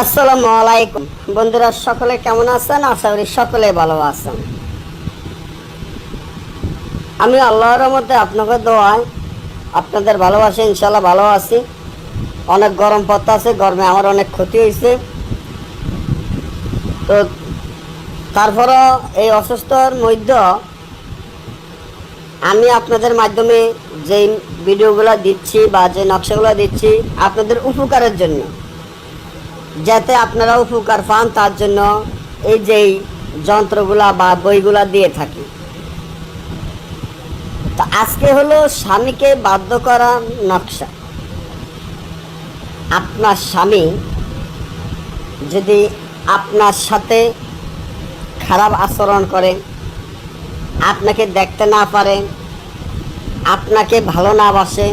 আসসালামু আলাইকুম। বন্ধুরা, সকলে কেমন আছেন? আশা করি সকলে ভালো আছেন। আমি আল্লাহর মধ্যে আপনাকে দোয়ায় আপনাদের ভালোবাসে ইনশাল্লাহ ভালো আছি। অনেক গরম পথ আছে, গরমে আমার অনেক ক্ষতি হয়েছে। তো তারপরও এই অসুস্থর মধ্যে আমি আপনাদের মাধ্যমে যে ভিডিওগুলো দিচ্ছি বা যে নকশাগুলো দিচ্ছি আপনাদের উপকারের জন্য। যাতে আপনারা উপকার পান তার জন্য এই যেই যন্ত্রগুলা বা বইগুলা দিয়ে থাকি। তো আজকে হলো স্বামীকে বাধ্য করা নকশা। আপনার স্বামী যদি আপনার সাথে খারাপ আচরণ করে, আপনাকে দেখতে না পারে, আপনাকে ভালো না বাসে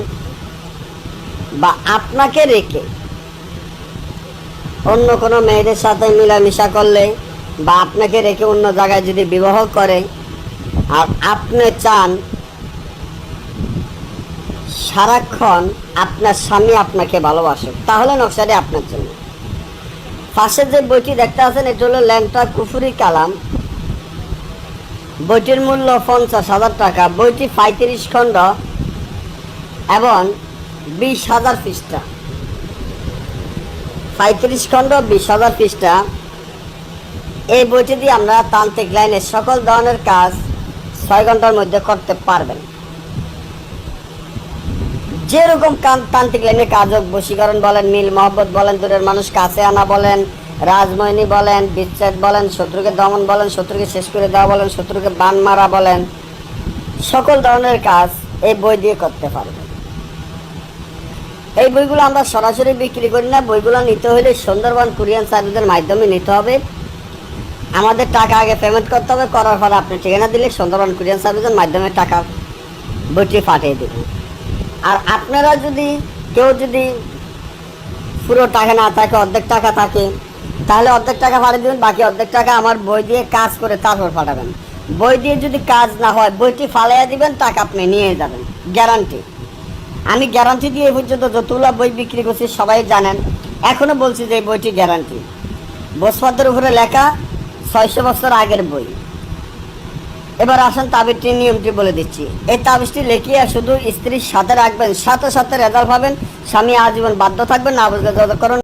বা আপনাকে রেখে অন্য কোনো মেয়েদের সাথে মিলামিশা করলে বা আপনাকে রেখে অন্য জায়গায় যদি বিবাহ করে, আর আপনি চান সারাক্ষণ আপনার স্বামী আপনাকে ভালোবাসে তাহলে নকশাটি আপনার জন্য। পাশে যে বইটি দেখতে আছেন, এটা হলো ল্যাংটা কুফুরি কালাম। বইটির মূল্য পঞ্চাশ হাজার টাকা। বইটি পঁয়ত্রিশ খণ্ড এবং বিশ হাজার পৃষ্ঠা। পঁয়ত্রিশ খণ্ড, বিশ হাজার পৃষ্ঠা। এই বইটি দিয়ে আমরা তান্ত্রিক লাইনের সকল ধরনের কাজ ছয় ঘণ্টার মধ্যে করতে পারবেন। যেরকম তান্ত্রিক লাইনে কাজ হোক বশীকরণ বলেন, মিল, মহব্বত বলেন, দূরের মানুষ কাছে আনা বলেন রাজময়নী বলেন, বিচ্ছেদ বলেন, শত্রুকে দমন বলেন, শত্রুকে শেষ করে দেওয়া বলেন, শত্রুকে বান মারা বলেন, সকল ধরনের কাজ এই বই দিয়ে করতে পারবেন। এই বইগুলো আমরা সরাসরি বিক্রি করি না। বইগুলো নিতে হলে সুন্দরবন কুরিয়ান সার্ভিসের মাধ্যমে নিতে হবে। আমাদের টাকা আগে পেমেন্ট করতে হবে, করার পরে আপনি ঠিকানা দিলে সুন্দরবন কুরিয়ান সার্ভিসের মাধ্যমে টাকা বইটি পাঠিয়ে দেবেন আর আপনারা যদি, কেউ যদি পুরো টাকা না থাকে, অর্ধেক টাকা থাকে, তাহলে অর্ধেক টাকা পাঠিয়ে দেবেন, বাকি অর্ধেক টাকা আমার বই দিয়ে কাজ করে তারপর পাঠাবেন। বই দিয়ে যদি কাজ না হয়, বইটি ফালাইয়া দিবেন, টাকা আপনি নিয়ে যাবেন গ্যারান্টি আমি গ্যারান্টি দিয়ে এই পর্যন্ত যতগুলো বই বিক্রি করছি, সবাই জানেন। এখনও বলছি যে এই বইটি গ্যারান্টি বসপত্রের উপরে লেখা ছয়শো বছর আগের বই। এবার আসেন তাবিজটির নিয়মটি বলে দিচ্ছি। এই তাবিজটি লেখিয়ে শুধু স্ত্রীর সাথে রাখবেন, সাথে সাথে রেজাল্ট পাবেন, স্বামী আজীবন বাধ্য থাকবেন, না বুঝলে যতক্ষণ